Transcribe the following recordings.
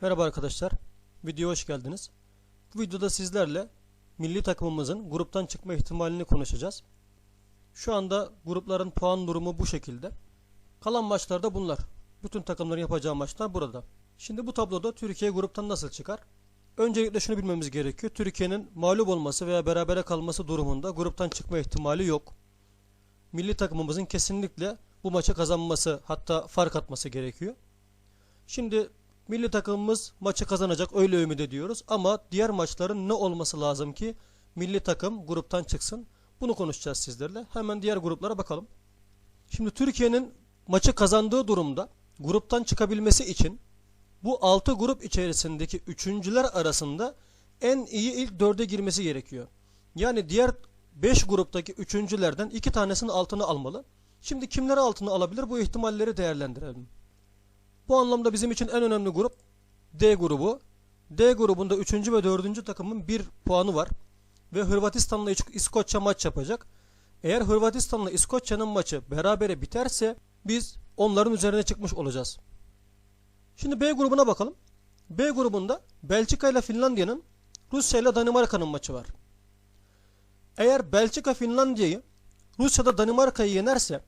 Merhaba arkadaşlar. Videoya hoş geldiniz. Bu videoda sizlerle milli takımımızın gruptan çıkma ihtimalini konuşacağız. Şu anda grupların puan durumu bu şekilde. Kalan maçlarda bunlar. Bütün takımların yapacağı maçlar burada. Şimdi bu tabloda Türkiye gruptan nasıl çıkar? Öncelikle şunu bilmemiz gerekiyor. Türkiye'nin mağlup olması veya berabere kalması durumunda gruptan çıkma ihtimali yok. Milli takımımızın kesinlikle bu maçı kazanması hatta fark atması gerekiyor. Şimdi milli takımımız maçı kazanacak öyle ümit ediyoruz ama diğer maçların ne olması lazım ki milli takım gruptan çıksın? Bunu konuşacağız sizlerle. Hemen diğer gruplara bakalım. Şimdi Türkiye'nin maçı kazandığı durumda gruptan çıkabilmesi için bu 6 grup içerisindeki üçüncüler arasında en iyi ilk 4'e girmesi gerekiyor. Yani diğer 5 gruptaki üçüncülerden 2 tanesinin altına almalı. Şimdi kimleri altına alabilir bu ihtimalleri değerlendirelim. Bu anlamda bizim için en önemli grup D grubu. D grubunda 3. ve 4. takımın 1 puanı var. Ve Hırvatistan'la İskoçya maç yapacak. Eğer Hırvatistan'la İskoçya'nın maçı berabere biterse biz onların üzerine çıkmış olacağız. Şimdi B grubuna bakalım. B grubunda Belçika ile Finlandiya'nın Rusya ile Danimarka'nın maçı var. Eğer Belçika Finlandiya'yı Rusya'da Danimarka'yı yenerse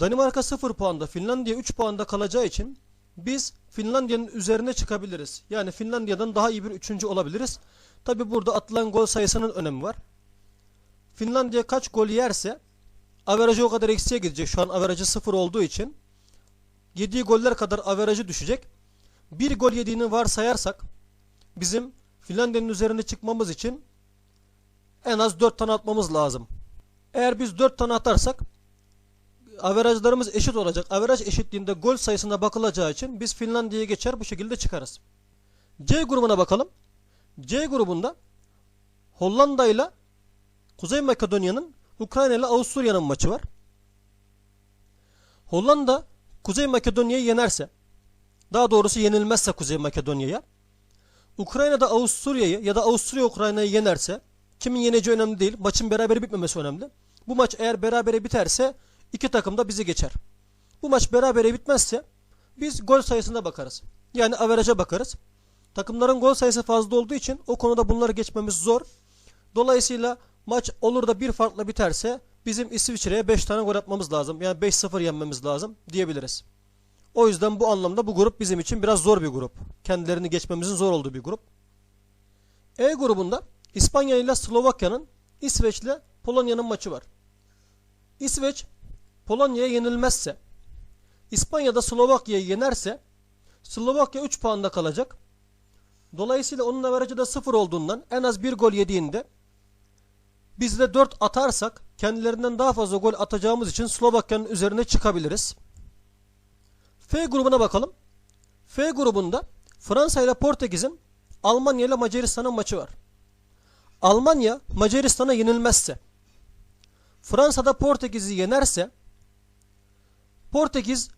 Danimarka 0 puanda, Finlandiya 3 puanda kalacağı için biz Finlandiya'nın üzerine çıkabiliriz. Yani Finlandiya'dan daha iyi bir üçüncü olabiliriz. Tabi burada atılan gol sayısının önemi var. Finlandiya kaç gol yerse averajı o kadar eksiye gidecek. Şu an averajı 0 olduğu için yediği goller kadar averajı düşecek. Bir gol yediğini varsayarsak bizim Finlandiya'nın üzerine çıkmamız için en az 4 tane atmamız lazım. Eğer biz 4 tane atarsak averajlarımız eşit olacak. Averaj eşitliğinde gol sayısına bakılacağı için biz Finlandiya'ya geçer bu şekilde çıkarız. C grubuna bakalım. C grubunda Hollanda ile Kuzey Makedonya'nın Ukrayna ile Avusturya'nın maçı var. Hollanda Kuzey Makedonya'yı yenerse daha doğrusu yenilmezse Kuzey Makedonya'ya Ukrayna'da Avusturya'yı ya da Avusturya Ukrayna'yı yenerse kimin yeneceği önemli değil. Maçın berabere bitmemesi önemli. Bu maç eğer berabere biterse iki takım da bizi geçer. Bu maç berabere bitmezse biz gol sayısına bakarız. Yani averaja bakarız. Takımların gol sayısı fazla olduğu için o konuda bunları geçmemiz zor. Dolayısıyla maç olur da bir farkla biterse bizim İsviçre'ye 5 tane gol atmamız lazım. Yani 5-0 yenmemiz lazım diyebiliriz. O yüzden bu anlamda bu grup bizim için biraz zor bir grup. Kendilerini geçmemizin zor olduğu bir grup. E grubunda İspanya ile Slovakya'nın İsveç ile Polonya'nın maçı var. İsveç Polonya'ya yenilmezse İspanya'da Slovakya'yı yenerse Slovakya 3 puanda kalacak. Dolayısıyla onun averajı da 0 olduğundan en az 1 gol yediğinde biz de 4 atarsak kendilerinden daha fazla gol atacağımız için Slovakya'nın üzerine çıkabiliriz. F grubuna bakalım. F grubunda Fransa ile Portekiz'in Almanya ile Macaristan'ın maçı var. Almanya Macaristan'a yenilmezse Fransa'da Portekiz'i yenerse Portekiz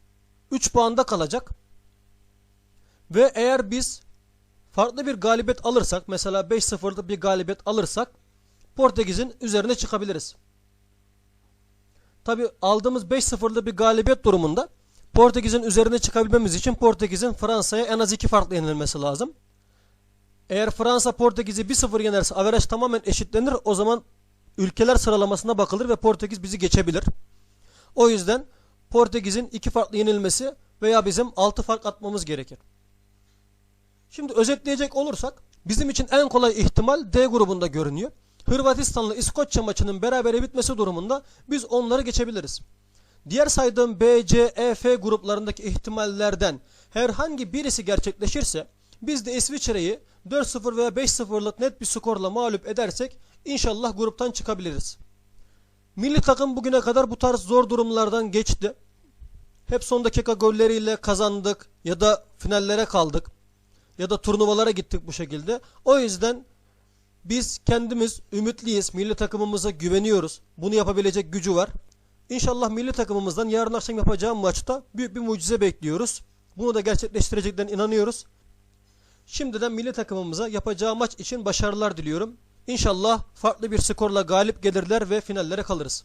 3 puanda kalacak. Ve eğer biz farklı bir galibiyet alırsak mesela 5-0'lık bir galibiyet alırsak Portekiz'in üzerine çıkabiliriz. Tabi aldığımız 5-0'lık bir galibiyet durumunda Portekiz'in üzerine çıkabilmemiz için Portekiz'in Fransa'ya en az 2 farklı yenilmesi lazım. Eğer Fransa Portekiz'i 1-0 yenerse averaj tamamen eşitlenir. O zaman ülkeler sıralamasına bakılır ve Portekiz bizi geçebilir. O yüzden Portekiz'in 2 farklı yenilmesi veya bizim 6 fark atmamız gerekir. Şimdi özetleyecek olursak bizim için en kolay ihtimal D grubunda görünüyor. Hırvatistan'la İskoçya maçının berabere bitmesi durumunda biz onları geçebiliriz. Diğer saydığım B, C, E, F gruplarındaki ihtimallerden herhangi birisi gerçekleşirse biz de İsviçre'yi 4-0 veya 5-0'lık net bir skorla mağlup edersek inşallah gruptan çıkabiliriz. Milli takım bugüne kadar bu tarz zor durumlardan geçti. Hep son dakika golleriyle kazandık ya da finallere kaldık ya da turnuvalara gittik bu şekilde. O yüzden biz kendimiz ümitliyiz. Milli takımımıza güveniyoruz. Bunu yapabilecek gücü var. İnşallah milli takımımızdan yarın akşam yapacağım maçta büyük bir mucize bekliyoruz. Bunu da gerçekleştireceklerine inanıyoruz. Şimdiden milli takımımıza yapacağı maç için başarılar diliyorum. İnşallah farklı bir skorla galip gelirler ve finallere kalırız.